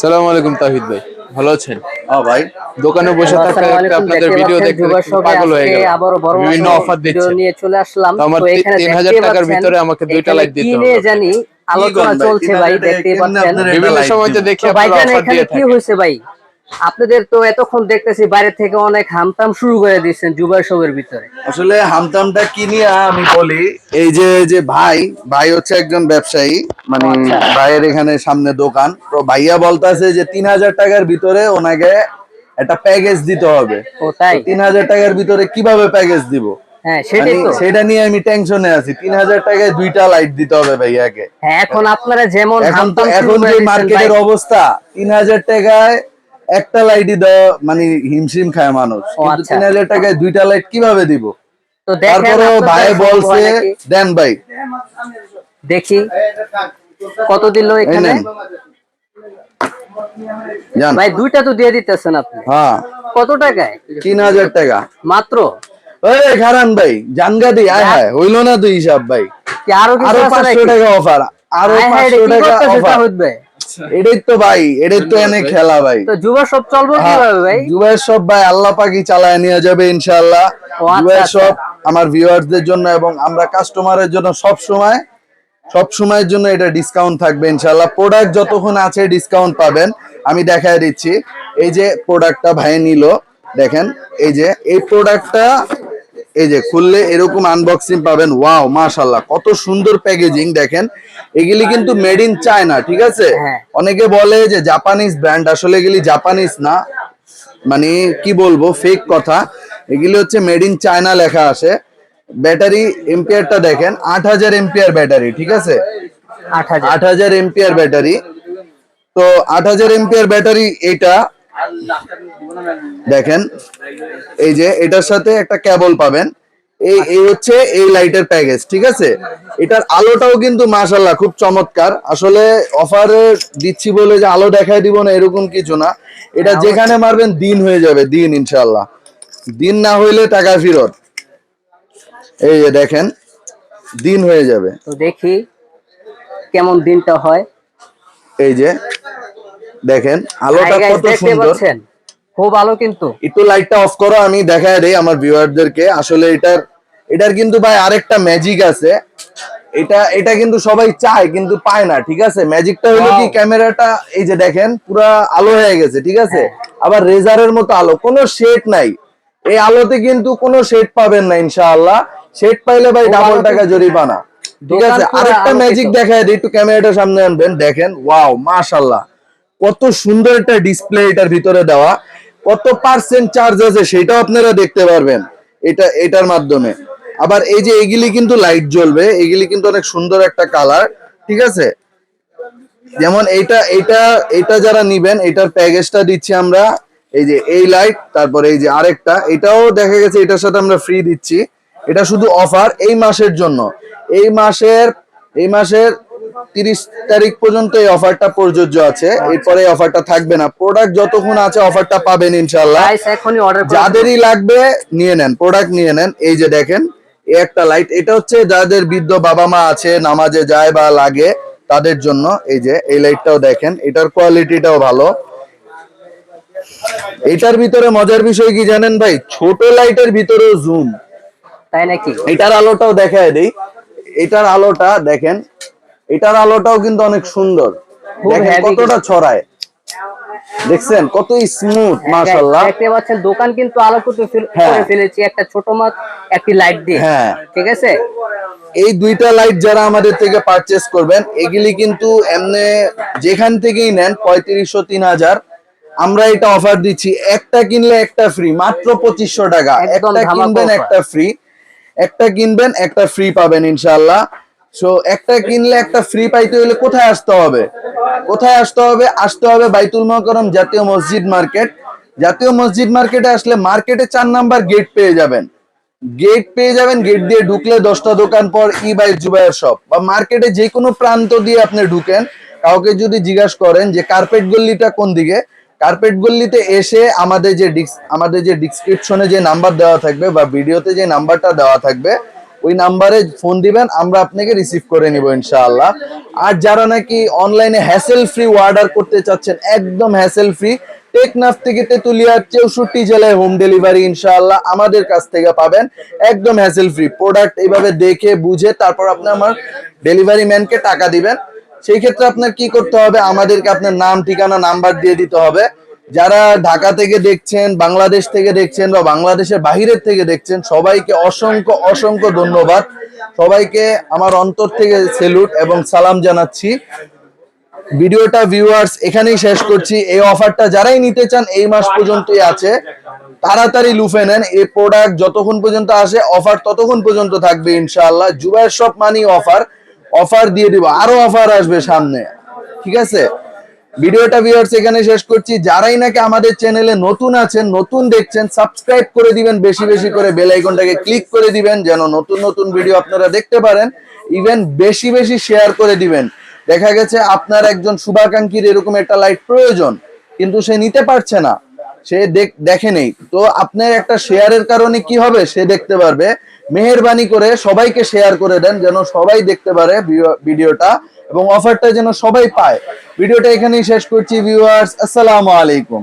সালাম আলাইকুম তাহিদ ভাই। ভালো আছেন? হ্যাঁ ভাই। দোকানে বসে থাকা আসসালামু একটা আপনাদের ভিডিও পাচ্ছেন দেখে যুবা দেখে শপে পাগল হয়ে গেল আবারও বড় বিভিন্ন অফার ভিডিও দিচ্ছে। নিয়ে চলে আসলাম। তো আমার 3000 টাকার ভিতরে আমাকে দুইটা লাইট দিতে হবে। জানি আলোচনা চলছে ভাই দেখতে পাচ্ছেন। বিভিন্ন সময়তে সময় তো দিবেন? দেখি আপনারা অফার এখানে দিয়ে কি হইছে হয়েছে ভাই? আপনাদের তো এতক্ষণ দেখতেছি বাইরে থেকে অনেক হামতাম শুরু করে দিচ্ছেন জুবাই শপের ভিতরে। আসলে হামতামটা কি নিয়ে আমি বলি এই যে যে ভাই ভাই হচ্ছে একজন ব্যবসায়ী মানে আচ্ছা। ভাইয়ের এখানে সামনে দোকান। তো ভাইয়া বলতাছে যে তিন হাজার টাকার ভিতরে ওনাকে একটা প্যাকেজ দিতে হবে। তিন হাজার টাকার ভিতরে কীভাবে প্যাকেজ দিব? হ্যাঁ সেটা নিয়ে আমি টেনশনে আছি। তিন হাজার টাকায় দুইটা লাইট দিতে হবে ভাইয়াকে। হ্যাঁ এখন আপনারা যেমন এখন যে মার্কেটের অবস্থা তিন হাজার টাকায় একটা লাইটই দেওয়া মানে হিমশিম খায় মানুষ। কিন্তু আচ্ছা। তিন হাজার টাকায় দুইটা লাইট কীভাবে দিব? তারপরে ভাই বলছে দেন ভাই। দেখি। কত দিল এখানে? জান ভাই দুইটা তো দিয়ে দিতেছেন আপনি। হ্যাঁ। কত টাকায়? তিন হাজার টাকা। মাত্র? ওই খারান ভাই জানগা দি আয় হায় হইল না তো হিসাব ভাই। কি আরও কিছু আরও পাঁচশো? টাকা অফার আরও পাঁচশো টাকা অফার? এটাই তো ভাই এটাই তো এনে খেলা ভাই। তো যুব সব চলবো হ্যাঁ, কীভাবে ভাই? জুবাইর সব ভাই আল্লাহ পাকি চালায় নিয়ে যাবে ইনশাআল্লাহ। আচ্ছা, জুবাইর আচ্ছা। সব আমার ভিউয়ারদের জন্য এবং আমরা কাস্টমারের জন্য সব সময় সব সময়ের জন্য এটা ডিসকাউন্ট থাকবে ইনশাআল্লাহ। প্রোডাক্ট যতক্ষণ আছে ডিসকাউন্ট পাবেন আমি দেখায় দিচ্ছি। এই যে প্রোডাক্টটা ভাই নিল দেখেন এই যে এই প্রোডাক্টটা এই যে খুললে এরকম আনবক্সিং পাবেন। ওয়াও মাশাল্লাহ কত সুন্দর প্যাকেজিং দেখেন। এগুলি কিন্তু মেড ইন চায়না ঠিক আছে? হ্যাঁ। অনেকে বলে যে জাপানিজ ব্র্যান্ড আসলে এগুলি জাপানিজ না। মানে কি বলব ফেক কথা। এগুলি হচ্ছে মেড ইন চায়না লেখা আসে ব্যাটারি এম্পিয়ারটা দেখেন আট হাজার এম্পিয়ার ব্যাটারি ঠিক আছে? আট হাজার। এম্পিয়ার ব্যাটারি তো আট হাজার এম্পিয়ার ব্যাটারি এটা দেখেন এই যে এটার সাথে একটা কেবল পাবেন। এই এই হচ্ছে এই লাইটের প্যাকেজ ঠিক আছে? এটার আলোটাও কিন্তু মাশাল্লাহ খুব চমৎকার। আসলে অফারে দিচ্ছি বলে যে আলো দেখায় দিব না এরকম কিছু না। এটা যেখানে মারবেন দিন হয়ে যাবে দিন ইনশাল্লাহ দিন না হইলে টাকা ফেরত। এই যে দেখেন দিন হয়ে যাবে। তো দেখি কেমন দিনটা হয়। এই যে দেখেন আলোটা কত সুন্দর। খুব ভালো কিন্তু। একটু লাইটটা অফ করো আমি দেখায় দেই আমার ভিউয়ারদেরকে আসলে এটার এটার কিন্তু ভাই আরেকটা ম্যাজিক আছে। এটা এটা কিন্তু সবাই চায় কিন্তু পায় না ঠিক আছে? ম্যাজিকটা হলো কি ক্যামেরাটা এই যে দেখেন পুরা আলো হয়ে গেছে ঠিক আছে? হ্যাঁ। আবার রেজারের মতো আলো কোনো শেড নাই। এই আলোতে কিন্তু কোনো শেড পাবেন না ইনশাআল্লাহ। শেড পাইলে ভাই ডাবল টাকা। জরিমানা ঠিক আছে? আরেকটা ম্যাজিক দেখায় দিই একটু ক্যামেরাটা সামনে আনবেন দেখেন ওয়াও মাশাআল্লাহ। কত সুন্দর একটা ডিসপ্লে এটার ভিতরে দেওয়া। কত পার্সেন্ট চার্জ আছে সেটাও আপনারা দেখতে পারবেন। এটা, এটার মাধ্যমে। আবার এই যে এগুলি কিন্তু লাইট জ্বলবে, এগুলি কিন্তু অনেক সুন্দর একটা কালার ঠিক আছে? যেমন এটা এটা এটা যারা নিবেন, এটার প্যাকেজটা দিচ্ছি আমরা। এই যে এই লাইট তারপরে এই যে আরেকটা, এটাও দেখা গেছে, এটার সাথে আমরা ফ্রি দিচ্ছি। এটা শুধু অফার এই মাসের জন্য। এই মাসের এই মাসের তিরিশ তারিখ পর্যন্ত এই অফারটা প্রযোজ্য আছে। এরপরে এই অফারটা থাকবে না। প্রোডাক্ট যতক্ষণ আছে অফারটা পাবেন ইনশাল্লাহ যাদেরই লাগবে নিয়ে নেন। প্রোডাক্ট নিয়ে নেন। এই যে দেখেন এই একটা লাইট এটা হচ্ছে যাদের বৃদ্ধ বাবা মা আছে নামাজে যায় বা লাগে তাদের জন্য এই যে এই লাইটটাও দেখেন। এটার কোয়ালিটিটাও ভালো। এটার ভিতরে মজার বিষয় কি জানেন ভাই? ছোট লাইটের ভিতরেও জুম তাই নাকি? এটার আলোটাও দেখায় দেই। এটার আলোটা দেখেন এটার আলোটাও কিন্তু অনেক সুন্দর। দেখেন কতটা ছড়ায়। দেখছেন? কত স্মুথ মাশাআল্লাহ। দেখতে পাচ্ছেন দোকান কিন্তু আলোকিত হ্যাঁ। করে ফেলেছি একটা ছোট মাছ একটি লাইট দিয়ে। হ্যাঁ। ঠিক আছে? এই দুইটা লাইট যারা আমাদের থেকে পারচেস করবেন এগুলি কিন্তু এমনি যেখান থেকেই নেন পঁয়ত্রিশশো তিন হাজার। আমরা এটা অফার দিচ্ছি একটা কিনলে একটা ফ্রি মাত্র পঁচিশশো টাকা। একটা কিনবেন একটা ফ্রি একটা কিনবেন একটা ফ্রি পাবেন ইনশাল্লাহ সো একটা কিনলে একটা ফ্রি পাইতে হলে কোথায় আসতে হবে? কোথায় আসতে হবে? আসতে হবে বাইতুল মকরম জাতীয় মসজিদ মার্কেট। জাতীয় মসজিদ মার্কেটে আসলে মার্কেটে চার নাম্বার গেট পেয়ে যাবেন। গেট পেয়ে যাবেন গেট দিয়ে ঢুকলে দশটা দোকান পর ই বাই জুবাইয়ের শপ বা মার্কেটে যে কোনো প্রান্ত দিয়ে আপনি ঢুকেন, কাউকে যদি জিজ্ঞাসা করেন যে কার্পেট গল্লিটা কোন দিকে কার্পেট গল্লিতে এসে আমাদের যে আমাদের যে ডিসক্রিপশনে যে নাম্বার দেওয়া থাকবে বা ভিডিওতে যে নাম্বারটা দেওয়া থাকবে ওই নাম্বারে ফোন দিবেন, আমরা আপনাকে রিসিভ করে নিব ইনশাআল্লাহ। আর যারা নাকি অনলাইনে হ্যাসেল ফ্রি অর্ডার করতে চাচ্ছেন, একদম হ্যাসেল ফ্রি টেকনাফ থেকে তেতুলিয়া চৌষট্টি জেলায় হোম ডেলিভারি ইনশাআল্লাহ আমাদের কাছ থেকে পাবেন। একদম হ্যাসেল ফ্রি প্রোডাক্ট এইভাবে দেখে, বুঝে, তারপর আপনি আমার ডেলিভারি ম্যানকে টাকা দিবেন। সেই ক্ষেত্রে আপনার কি করতে হবে? আমাদেরকে আপনার নাম, ঠিকানা নাম্বার দিয়ে দিতে হবে। যারা ঢাকা থেকে দেখছেন, বাংলাদেশ থেকে দেখছেন বা বাংলাদেশের বাহিরের থেকে দেখছেন, সবাইকে অসংখ্য অসংখ্য ধন্যবাদ। সবাইকে আমার অন্তর থেকে সেলুট এবং সালাম জানাচ্ছি। ভিডিওটা ভিউয়ার্স এখানেই শেষ করছি। এই অফারটা যারাই নিতে চান, এই মাস পর্যন্তই আছে। তাড়াতাড়ি লুফে নেন। এই প্রোডাক্ট যতক্ষণ পর্যন্ত আসে অফার ততক্ষণ পর্যন্ত থাকবে ইনশাআল্লাহ। জুবাইর সব মানি অফার অফার দিয়ে দিব। আরও অফার আসবে সামনে। ঠিক আছে? ভিডিওটা ভিউয়ার্স এখানে শেষ করছি। যারাই নাকি আমাদের চ্যানেলে নতুন আছেন, নতুন দেখছেন সাবস্ক্রাইব করে দিবেন, বেশি বেশি করে বেল আইকনটাকে ক্লিক করে দিবেন, যেন নতুন নতুন ভিডিও আপনারা দেখতে পারেন ইভেন বেশি বেশি শেয়ার করে দিবেন। দেখা গেছে আপনার একজন শুভাকাঙ্ক্ষীর এরকম একটা লাইট প্রয়োজন, কিন্তু সে নিতে পারছে না, সে দেখ- নেই। তো আপনার একটা শেয়ারের কারণে কি হবে, সে দেখতে পারবে। মেহেরবানি করে সবাইকে শেয়ার করে দেন, যেন সবাই দেখতে পারে ভিডিও- ভিডিওটা এবং অফারটা যেন সবাই পায়। ভিডিওটা এখানেই শেষ করছি ভিউয়ার্স আসসালামু আলাইকুম।